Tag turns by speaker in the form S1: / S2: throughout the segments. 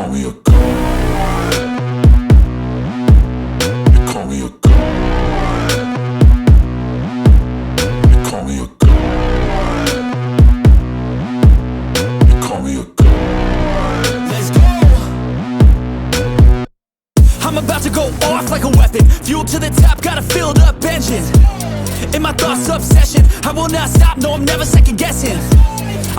S1: call me a. You call me a. You call me a. You call me a.
S2: Let's go. I'm about to go off like a weapon. Fuel to the top, got a filled up engine. In my thoughts, obsession. I will not stop, no, I'm never second guessing.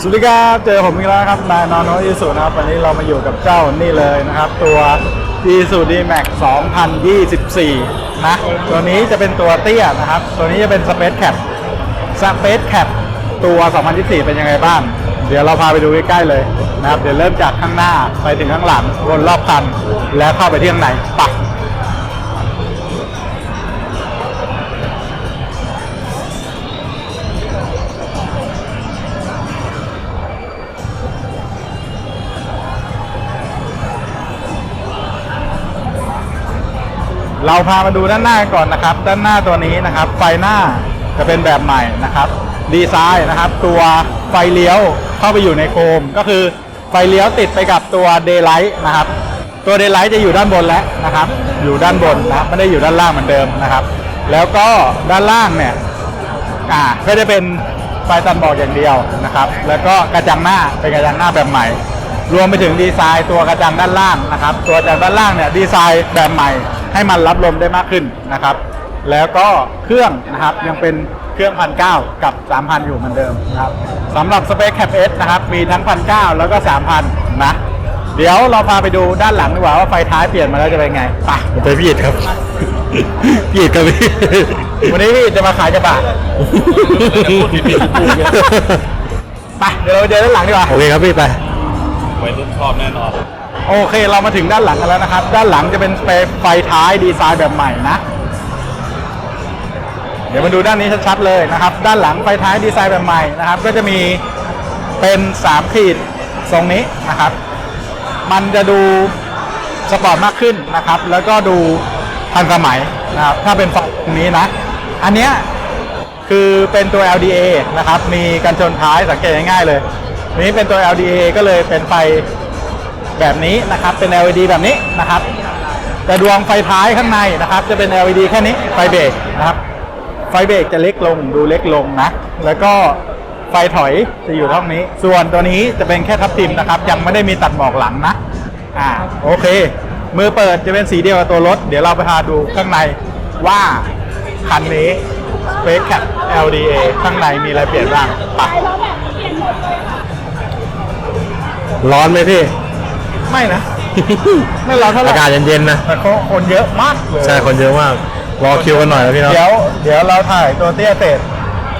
S3: สวัสดีครับเจอผมอีกแล้วครับนายนอนโนอีสุนะครับวันนี้เรามาอยู่กับเจ้านี่เลยนะครับ ตัวอีสุดีแม็ก2024 นะ ตัวนี้จะเป็นตัวเตี้ยนะครับ ตัวนี้จะเป็นสเปซแคปสเปซแคปตัว 2024 เป็นยังไงบ้าง เดี๋ยวเราพาไปดูใกล้ๆเลยนะครับ เดี๋ยวเริ่มจากข้างหน้าไปถึงข้างหลังวนรอบคัน แล้วเข้าไปที่ข้างในไปะ เราพามาดูด้านหน้าก่อนนะครับ ด้านหน้าตัวนี้นะครับ ไฟหน้าจะเป็นแบบใหม่นะครับ ดีไซน์นะครับ ตัวไฟเลี้ยวเข้าไปอยู่ในโคม ก็คือไฟเลี้ยวติดไปกับตัวเดย์ไลท์นะครับ ตัวเดย์ไลท์จะอยู่ด้านบนแล้วนะครับ อยู่ด้านบนนะครับไม่ได้อยู่ด้านล่างเหมือนเดิมนะครับ แล้วก็ด้านล่างเนี่ยอ่าก็จะเป็นไฟตันบอกอย่างเดียวนะครับ แล้วก็กระจังหน้าเป็นกระจังหน้าแบบใหม่ รวมไปถึงดีไซน์ตัวกระจังด้านล่างนะครับ ตัวกระจังด้านล่างเนี่ยดีไซน์แบบใหม่ ให้มันรับลมได้มากขึ้นนะครับ แล้วก็เครื่องนะครับยังเป็นเครื่องพันเกับ 3,000 อยู่เหมือนเดิมนะครับสำหรับสเปคแคปเอสนะครับ มีทั้งพันเแล้วก็ 3,000 นะ เดี๋ยวเราพาไปดูด้านหลังดีกว่าว่าไฟท้ายเปลี่ยนมาแล้วจะเป็นไงไปไปพี่ครับ พี่ครับพี่วันนี้พี่จะมาขายกระบะไปเดี๋ยวเราไปเจอด้านหลังดีกว่า โอเคครับพี่ไป
S4: วัยรุ่นชอบแน่นอน
S3: โอเคเรามาถึงด้านหลังกันแล้วนะครับ ด้านหลังจะเป็นไฟท้ายดีไซน์แบบใหม่นะ เดี๋ยวมาดูด้านนี้ชัดๆเลยนะครับ ด้านหลังไฟท้ายดีไซน์แบบใหม่นะครับ ก็จะมีเป็น3ขีดทรงนี้นะครับ มันจะดูสปอร์ตมากขึ้นนะครับ แล้วก็ดูทันสมัยนะครับ ถ้าเป็นฝั่งตรงนี้นะ อันเนี้ยคือเป็นตัว LDA นะครับ มีกันชนท้ายสังเกตง่ายๆเลยนนี้เป็นตัว LDA ก็เลยเป็นไฟ แบบนี้นะครับเป็น LED แบบนี้นะครับ แต่ดวงไฟท้ายข้างในนะครับ จะเป็น LED แค่นี้ไฟเบรกนะครับ ไฟเบรกจะเล็กลงดูเล็กลงนะ แล้วก็ไฟถอยจะอยู่ท่องนี้ ส่วนตัวนี้จะเป็นแค่ทับทิมนะครับ ยังไม่ได้มีตัดหมอกหลังนะอ่าโอเค มือเปิดจะเป็นสีเดียวกับตัวรถ เดี๋ยวเราไปพาดูข้างในว่าคันนี้ Space Cap LDA ข้างในมีอะไรเปลี่ยนบ้างปะร้อนไหมพี่ ไม่นะ ไม่ร้อนเท่าไหร่
S4: อากาศเย็นๆนะ
S3: แต่คนเยอะมากเลย
S4: ใช่คนเยอะมากรอคิวกันหน่อยนะพี่เนาะ
S3: เดี๋ยวเดี๋ยวเราถ่ายตัวเตี้ยเสร็จ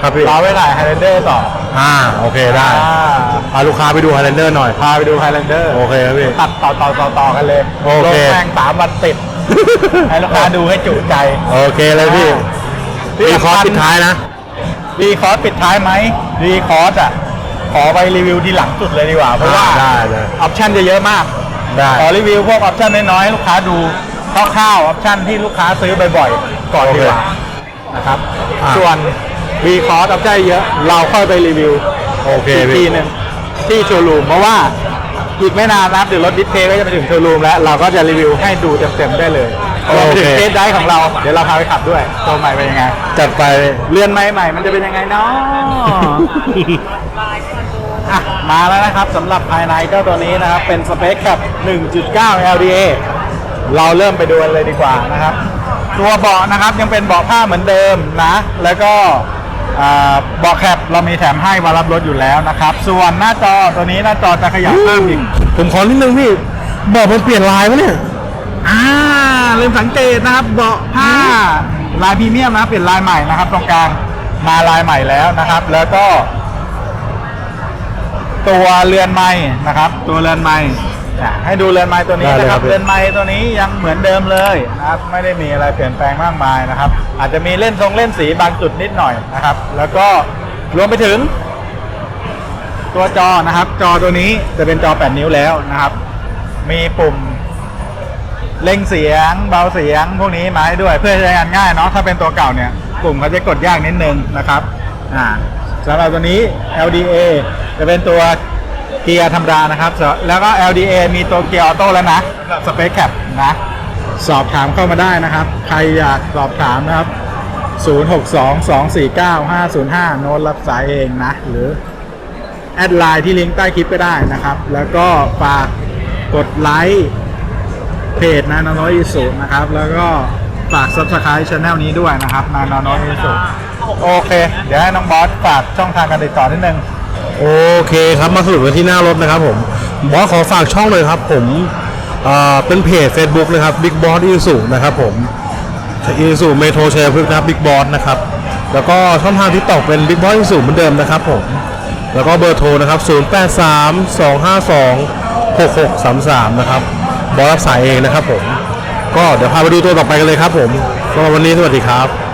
S4: ครับพี่
S3: เราไปถ่ายไฮเ a นเดอร์ต่อ
S4: อ่าโอเคได้
S3: อ่า
S4: พาลูกค้าไปดูไฮแลนเดอร์หน่อย
S3: พาไปดูไฮ a ลนเดอร์
S4: โอเคครับพี่
S3: ตัดต่อต่อต่อต่อกันเลย
S4: โอเค
S3: ลงแม่งสามวันติดให้ลูกค้าดูให้จุใจ
S4: โอเคเลยพี่
S3: ที่
S4: มีคอร์ส
S3: สำคัญ
S4: ปิดท้ายนะ
S3: รีคอร์สปิดท้ายไหมรีคอร์สอะ ขอไปรีวิวทีหลังสุดเลยดีกว่า เพราะว่า
S4: ได้ได้
S3: ออปชั่นจะเยอะมาก
S4: ได้
S3: ขอรีวิวพวกออปชั่นน้อยๆให้ลูกค้าดูคร่าวๆออปชั่นที่ลูกค้าซื้อบ่อยๆ ก่อนดีกว่านะครับ
S4: อะ
S3: ส่วนรีคอร์สออปชั่นเยอะ เราค่อยไปรีวิว
S4: โอเค
S3: อีกที
S4: พี่
S3: หนึ่งที่โชว์รูมเพราะว่าอีกไม่นานนะครับเดี๋ยวรถดิสเพย์ก็จะไปถึงโชว์รูมแล้ว เราก็จะรีวิวให้ดูเต็มๆได้เลย รวมไปถึงเทสได้ของเรา เดี๋ยวเราพาไปขับด้วย ตัวใหม่เป็นยังไง
S4: จัดไป
S3: เรือนไม้ใหม่ มันจะเป็นยังไงเนาะอะมาแล้วนะครับสำหรับภายในเจ้าตัวนี้นะครับ เป็นสเปคกับ1.9 LDA เราเริ่มไปดูกันเลยดีกว่านะครับ ตัวเบาะนะครับยังเป็นเบาะผ้าเหมือนเดิมนะ แล้วก็อ่าเบาะแคปเรามีแถมให้มารับรถอยู่แล้วนะครับ ส่วนหน้าจอตัวนี้หน้าจอจะขยับเพิ่มอีก
S4: ผมขอนิดนึงพี่บอกมันเปลี่ยนลายปะเนี่ย
S3: อ่าลืมสังเกตนะครับเบาะผ้าลายพรีเมียมนะเปลี่ยนลายใหม่นะครับตรงกลางมาลายใหม่แล้วนะครับ แล้วก็ ตัวเรือนไม้นะครับ ตัวเรือนไม้อะให้ดูเรือนไม้ตัวนี้
S4: ได้เลย
S3: นะค
S4: ครั
S3: รับบ เรือนไม้ตัวนี้ยังเหมือนเดิมเลยนะครับ ไม่ได้มีอะไรเปลี่ยนแปลงมากมายนะครับ อาจจะมีเล่นทรงเล่นสีบางจุดนิดหน่อยนะครับ แล้วก็รวมไปถึง ตัวจอนะครับ จอตัวนี้จะเป็นจอ 8 นิ้วแล้วนะครับ มีปุ่ม เร่งเสียง เบาเสียง พวกนี้มาให้ด้วยเพื่อใช้งานง่ายเนาะถ้าเป็นตัวเก่าเนี่ยปุ่มเขาจะกดยากนิดนึงนะครับอ่าสำหรับตัวนี้ LDA จะเป็นตัวเกียร์ธรรมดานะครับ แล้วก็ LDA มีตัวเกียร์ออโต้แล้วนะสเปคแคปนะสอบถามเข้ามาได้นะครับ ใครอยากสอบถามนะครับ 0622495505 โน้ตรับสายเองนะ หรือแอดไลน์ที่ลิงก์ใต้คลิปก็ได้นะครับ แล้วก็ฝากกดไลค์ เพจนาโนโนอิสุนะครับ แล้วก็ฝาก subscribe channel นี้ด้วยนะครับนาโนโนอิสุโอเค เดี๋ยวให้น้องบอสฝากช่องทางการติดต่อนิดนึง
S4: โอเคครับมาสรุปกันที่หน้ารถนะครับผมบอสขอฝากช่องเลยครับ ผมเอ่อเป็นเพจ Facebook นะครับ Big Boss อีสุนะครับผมอีสุเมโทรชัยพฤกษ์นะครับ Big Boss นะครับแล้วก็ช่องทางที่ตอกเป็น Big Boss อีสุเหมือนเดิมนะครับผมแล้วก็เบอร์โทรนะครับ 083252 6633 นะครับ บอสรับสายเองนะครับผม ก็เดี๋ยวพาไปดูตัวต่อไปกันเลยครับผมสำหรับวันนี้สวัสดีครับ